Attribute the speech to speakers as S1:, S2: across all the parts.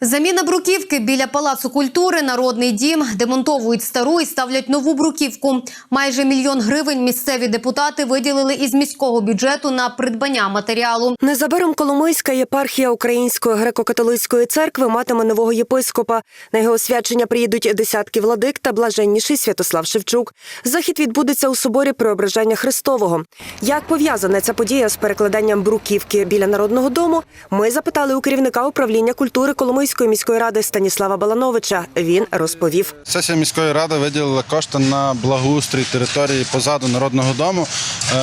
S1: Заміна бруківки біля палацу культури Народний дім демонтовують стару і ставлять нову бруківку. Майже мільйон гривень місцеві депутати виділили із міського бюджету на придбання матеріалу.
S2: Незабаром Коломийська єпархія Української греко-католицької церкви матиме нового єпископа. На його освячення приїдуть десятки владик та блаженніший Святослав Шевчук. Захід відбудеться у соборі Преображення Христового. Як пов'язана ця подія з перекладанням бруківки біля народного дому? Ми запитали у керівника управління культури Коломийської міської ради Станіслава Балановича. Він розповів.
S3: Сесія міської ради виділила кошти на благоустрій території позаду народного дому. Е,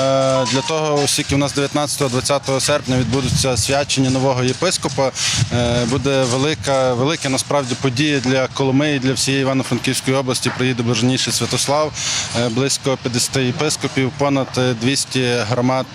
S3: Для того, оскільки у нас 19-20 серпня відбудеться свячення нового єпископа, е, буде велика, велика насправді подія для Коломиї, для всієї Івано-Франківської області. Приїде блаженніший Святослав, е, близько 50 єпископів, понад е, 200 громад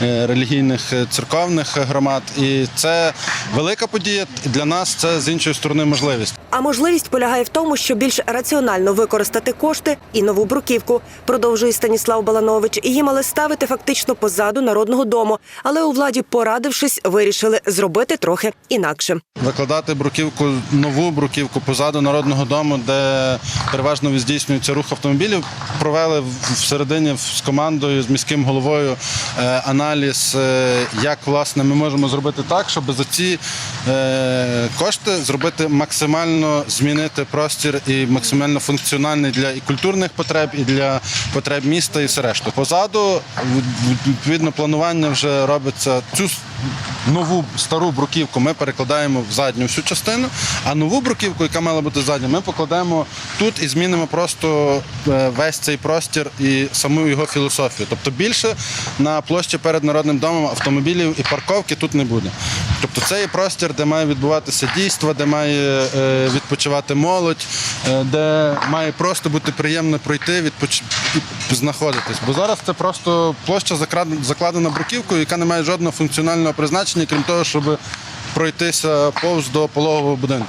S3: релігійних церковних громад. І це велика подія. Для нас це з іншої сторони можливість.
S2: А можливість полягає в тому, що більш раціонально використати кошти і нову бруківку, продовжує Станіслав Баланович. Її мали ставити фактично позаду народного дому, але у владі, порадившись, вирішили зробити трохи інакше.
S3: Викладати бруківку, нову бруківку позаду народного дому, де переважно здійснюється рух автомобілів. Провели всередині з командою, з міським головою е, аналіз, е, як власне ми можемо зробити так, щоб за ці е, кошти зробити максимально змінити простір і максимально функціональний для і культурних потреб, і для потреб міста, і все решту. Позаду відповідно планування вже робиться цю нову стару бруківку. Ми перекладаємо в задню всю частину, а нову бруківку, яка мала бути задня, ми покладемо тут і змінимо просто е, весь цей простір і саму його філософію. Тобто більше на площі перед народним домом автомобілів і парковки тут не буде. Тобто це є простір, де має відбуватися дійство, де має е, відпочивати молодь, е, де має просто бути приємно пройти, відпоч... знаходитись. Бо зараз це просто площа закладена бруківкою, яка не має жодного функціонального призначення, крім того, щоб пройтися повз до пологового будинку.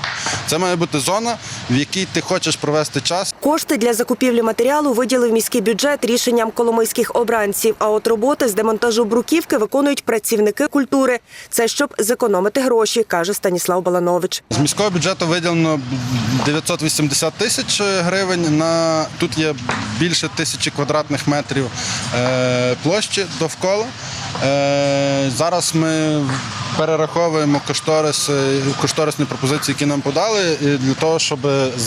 S3: Це має бути зона, в якій ти хочеш провести час.
S2: Кошти для закупівлі матеріалу виділив міський бюджет рішенням коломийських обранців. А от роботи з демонтажу бруківки виконують працівники культури. Це щоб зекономити гроші, каже Станіслав Баланович.
S3: З міського бюджету виділено 980 тисяч гривень. На тут є більше тисячі квадратних метрів е, площі довкола. Е, зараз ми перераховуємо кошторис, е, кошторисні пропозиції, які нам подали, і для того, щоб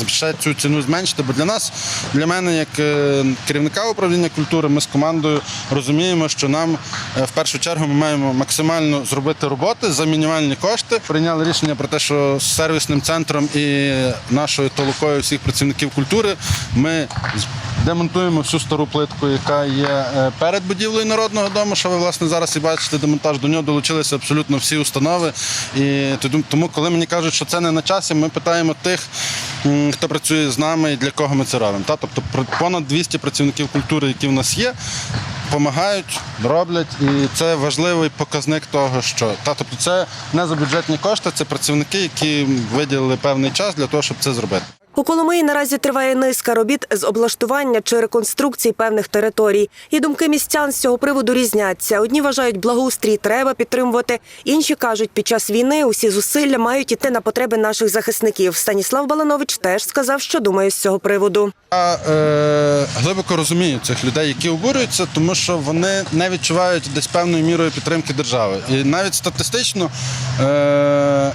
S3: ще цю ціну зменшити. Бо для нас, для мене, як е, керівника управління культури, ми з командою розуміємо, що нам е, в першу чергу ми маємо максимально зробити роботи за мінімальні кошти. Прийняли рішення про те, що з сервісним центром і нашою толокою всіх працівників культури ми демонтуємо всю стару плитку, яка є е, перед будівлею народного дому. Що ви власне зараз і бачите, демонтаж до нього долучилися абсолютно всі установи. І тому- коли мені кажуть, що це не на часі, ми питаємо тих, хто працює з нами і для кого ми це робимо. Та? Тобто понад 200 працівників культури, які в нас є, допомагають, роблять, і це важливий показник того, що та тобто це не за бюджетні кошти, це працівники, які виділили певний час для того, щоб це зробити.
S2: У Коломиї наразі триває низка робіт з облаштування чи реконструкції певних територій. І думки містян з цього приводу різняться. Одні вважають, благоустрій треба підтримувати. Інші кажуть, під час війни усі зусилля мають іти на потреби наших захисників. Станіслав Баланович теж сказав, що думає з цього приводу.
S3: Я е, глибоко розумію цих людей, які обурюються, тому що вони не відчувають десь певною мірою підтримки держави. І навіть статистично е,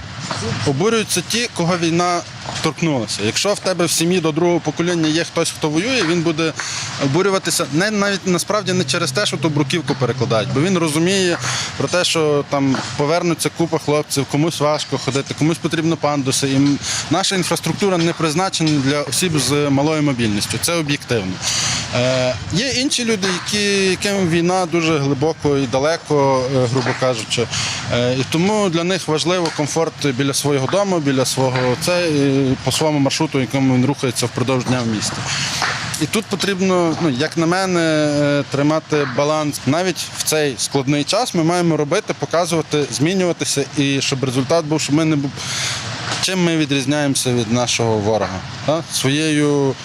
S3: обурюються ті, кого війна торкнулася. Якщо в тебе в сім'ї до другого покоління є хтось, хто воює, він буде обурюватися не навіть насправді не через те, що ту бруківку перекладають, бо він розуміє про те, що там повернуться купа хлопців, комусь важко ходити, комусь потрібно пандуси. І наша інфраструктура не призначена для осіб з малою мобільністю. Це об'єктивно. Е, є інші люди, які, яким війна дуже глибоко і далеко, е, грубо кажучи. Е, і тому для них важливо комфорт біля свого дому, біля свого це по своєму маршруту, якому він рухається впродовж дня в місті. І тут потрібно, ну як на мене, тримати баланс. Навіть в цей складний час ми маємо робити, показувати, змінюватися, і щоб результат був, щоб ми не був. Чим ми відрізняємося від нашого ворога? Та? Своєю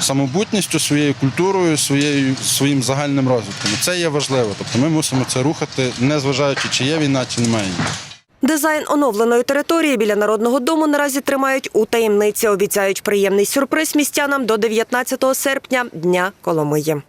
S3: самобутністю, своєю культурою, своєю своїм загальним розвитком. Це є важливо. Тобто ми мусимо це рухати, незважаючи, чи є війна, чи немає.
S2: Дизайн оновленої території біля народного дому наразі тримають у таємниці. Обіцяють приємний сюрприз містянам до 19 серпня дня Коломиї.